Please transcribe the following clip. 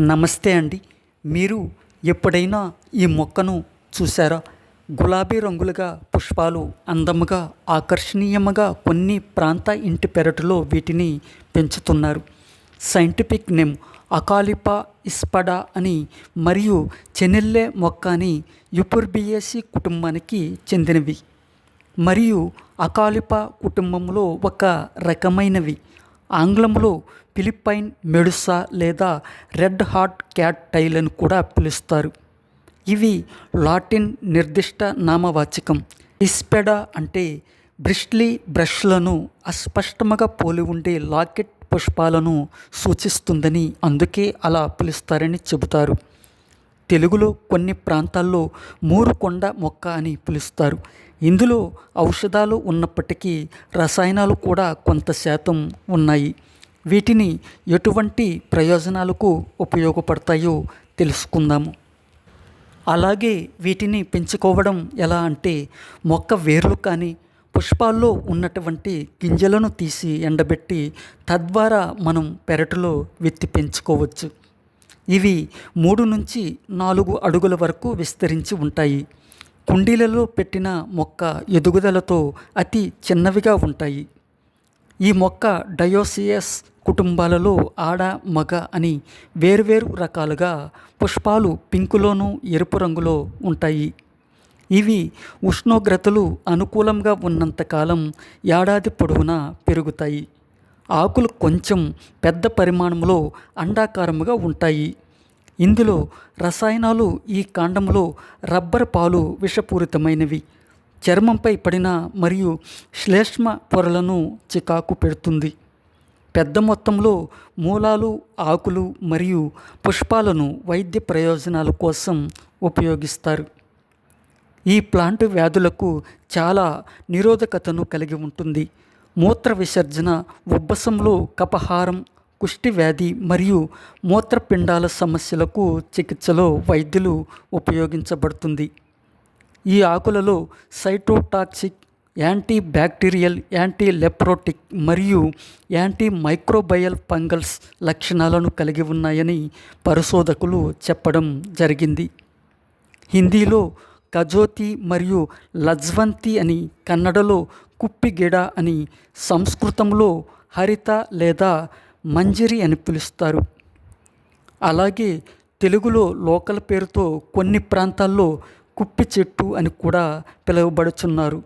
నమస్తే అండి. మీరు ఎప్పుడైనా ఈ మొక్కను చూసారా గులాబీ రంగులుగా పుష్పాలు అందముగా ఆకర్షణీయముగా కొన్ని ప్రాంత ఇంటి పెరటిలో వీటిని పెంచుతున్నారు. సైంటిఫిక్ నేమ్ అకాలిపా ఇస్పడా అని మరియు చెనెల్లే మొక్క అని యుపుర్బియేసి కుటుంబానికి చెందినవి. మరియు అకాలిపా కుటుంబంలో ఒక రకమైనవి. ఆంగ్లంలో ఫిలిప్పైన్ మెడుసా లేదా రెడ్ హాట్ క్యాట్ టైల్ అని కూడా పిలుస్తారు. ఇవి లాటిన్ నిర్దిష్ట నామవాచకం. ఇస్పెడా అంటే బ్రిస్ట్లీ బ్రష్లను అస్పష్టముగా పోలి ఉండే లాకెట్ పుష్పాలను సూచిస్తుందని అందుకే అలా పిలుస్తారని చెబుతారు. తెలుగులో కొన్ని ప్రాంతాల్లో మూరుకొండ మొక్క అని పిలుస్తారు. ఇందులో ఔషధాలు ఉన్నప్పటికీ రసాయనాలు కూడా కొంత శాతం ఉన్నాయి. వీటిని ఎటువంటి ప్రయోజనాలకు ఉపయోగపడతాయో తెలుసుకుందాము అలాగే వీటిని పెంచుకోవడం ఎలా అంటే మొక్క వేర్లు కానీ పుష్పాల్లో ఉన్నటువంటి గింజలను తీసి ఎండబెట్టి తద్వారా మనం పెరటిలో విత్తి పెంచుకోవచ్చు. ఇవి మూడు నుంచి నాలుగు అడుగుల వరకు విస్తరించి ఉంటాయి. కుండీలలో పెట్టిన మొక్క ఎదుగుదలతో అతి చిన్నవిగా ఉంటాయి. ఈ మొక్క డయోసియస్ కుటుంబాలలో ఆడ మగ అని వేర్వేరు రకాలుగా పుష్పాలు పింకులోనూ ఎరుపు రంగులో ఉంటాయి. ఇవి ఉష్ణోగ్రతలు అనుకూలంగా ఉన్నంతకాలం ఏడాది పొడవునా పెరుగుతాయి. ఆకులు కొంచెం పెద్ద పరిమాణంలో అండాకారముగా ఉంటాయి. ఇందులో రసాయనాలు ఈ కాండంలో రబ్బర్ పాలు విషపూరితమైనవి. చర్మంపై పడిన మరియు శ్లేష్మ పొరలను చికాకు పెడుతుంది. పెద్ద మొత్తంలో మూలాలు ఆకులు మరియు పుష్పాలను వైద్య ప్రయోజనాల కోసం ఉపయోగిస్తారు. ఈ ప్లాంట్ వ్యాధులకు చాలా నిరోధకతను కలిగి ఉంటుంది. మూత్ర విసర్జన ఉబ్బసంలో కపహారం కుష్టి వ్యాధి మరియు మూత్రపిండాల సమస్యలకు చికిత్సలో వైద్యులు ఉపయోగించబడుతుంది. ఈ ఆకులలో cytotoxic anti bacterial anti leprotic మరియు యాంటీ మైక్రోబయల్ ఫంగల్స్ లక్షణాలను కలిగి ఉన్నాయని పరిశోధకులు చెప్పడం జరిగింది. హిందీలో కజోతి మరియు లజ్వంతి అని కన్నడలో కుప్పిగిడ అని సంస్కృతంలో హరిత లేదా మంజరి అని పిలుస్తారు. అలాగే తెలుగులో లోకల్ పేరుతో కొన్ని ప్రాంతాల్లో కుప్పి చెట్టు అని కూడా పిలువబడుచున్నారు.